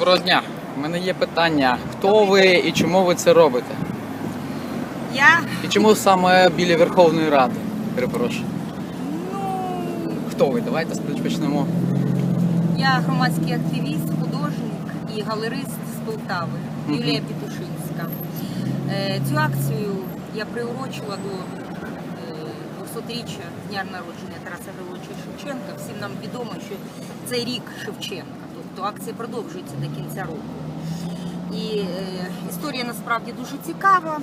Доброго дня. У мене є питання. Хто ви і чому ви це робите? Я І чому саме біля Верховної Ради? Перепрошую. ну Хто ви? Давайте спочатку почнемо. я громадський активіст, художник і галерист з Полтави. Юлія Петушинська. Е, Цю акцію я приурочила до е, 200-річчя дня народження Тараса Григоровича Шевченка. Всім нам відомо, що це рік Шевченка, тобто акція продовжується до кінця року. І е, історія насправді дуже цікава.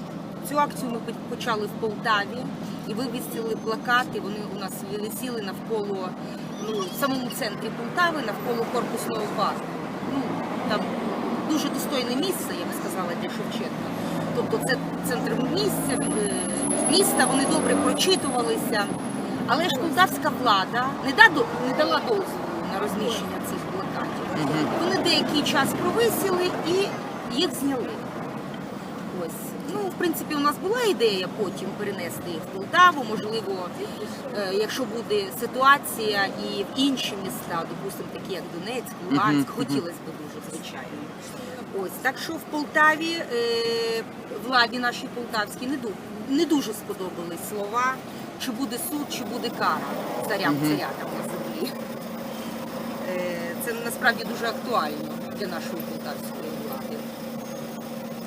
Цю акцію ми почали в Полтаві і вивісили плакати. Вони у нас висіли навколо ну, в самому центрі Полтави, навколо корпусного парку. Ну там дуже достойне місце, я би сказала, для Шевченка. Тобто це центр місця, е, міста, вони добре прочитувалися. Але ж полтавська влада не, да- не дала дозволу на розміщення цих Мгм. Вони деякий час провисіли і їх зняли. Ось. Ну, в принципі, у нас була ідея потім перенести їх в Полтаву. Можливо, е, якщо буде ситуація і в інші міста, допустимо, такі як Донецьк, Луганськ, хотілося б дуже, звичайно. Ось так що в Полтаві е, владі нашій полтавській не, ду- не дуже сподобались слова, чи буде суд, чи буде кара царям царятам на землі. Е, Це насправді дуже актуально для нашої полтавської влади.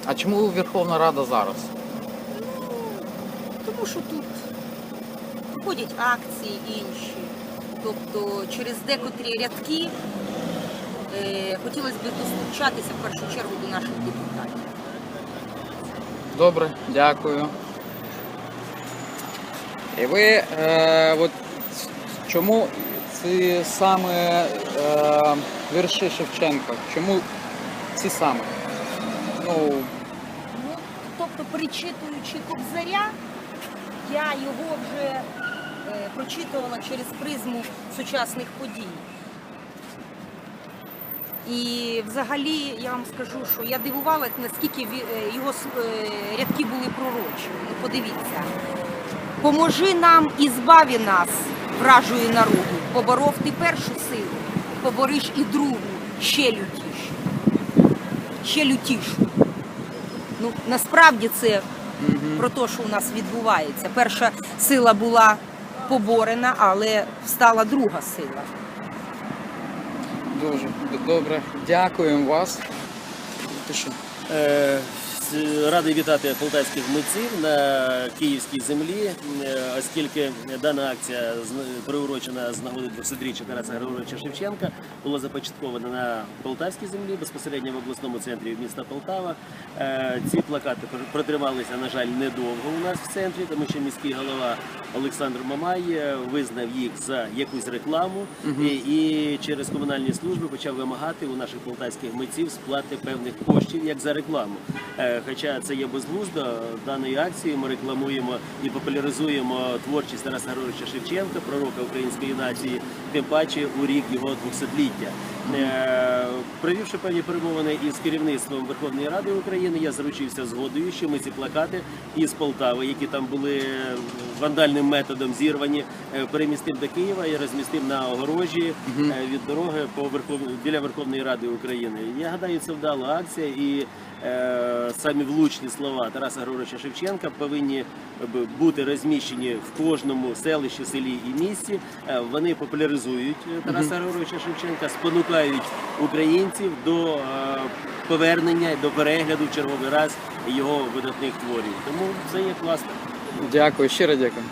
А чому Верховна Рада зараз? Тому що тут проходять акції інші. Тобто через декотрі рядки е, хотілося б достучатися в першу чергу до наших депутатів. Добре, дякую. І ви е, от чому ці саме е, вірші Шевченка? Чому ці саме? Ну, Ну, тобто, перечитуючи Кобзаря, я його вже е, прочитувала через призму сучасних подій. І взагалі я вам скажу, що я дивувалась, наскільки е, його е, рядки були пророчі. Ну, подивіться. Поможи нам і збаві нас, вражої народу, поборов ти першу силу, побориш і другу, ще лютішу. Ще лютішу. Ну, насправді це мгм. про те, що у нас відбувається. Перша сила була поборена, але встала друга сила. дуже добре. Дякуємо вас. Пишу. Е, с- Радий вітати полтавських митців на київській землі, е, оскільки дана акція приурочена з нагоди 200-річчя Тараса Григоровича Шевченка була започаткована на полтавській землі, безпосередньо в обласному центрі міста Полтава. Е, Ці плакати протрималися, на жаль, недовго у нас в центрі, тому що міський голова Олександр Мамай е, визнав їх за якусь рекламу і, і через комунальні служби почав вимагати у наших полтавських митців сплати певних коштів як за рекламу. Хоча це є безглуздо, даною акцією ми рекламуємо і популяризуємо творчість Тараса Григоровича Шевченка, пророка української нації, тим паче у рік його 200-ліття. Провівши певні перемовини із керівництвом Верховної Ради України, я заручився згодою, що ми ці плакати із Полтави, які там були е, вандальним методом зірвані, е, перемістив до Києва і розмістив на огорожі е, від дороги по Верхов... біля Верховної Ради України. Я гадаю, це вдала акція і е, самі влучні слова Тараса Григоровича Шевченка повинні бути розміщені в кожному селищі, селі і місті. Е, Вони популяризують е, Тараса Григоровича Шевченка, спонукають українців до е, повернення, до перегляду в черговий раз його видатних творів. Тому це є класно. Дякую, щиро дякую.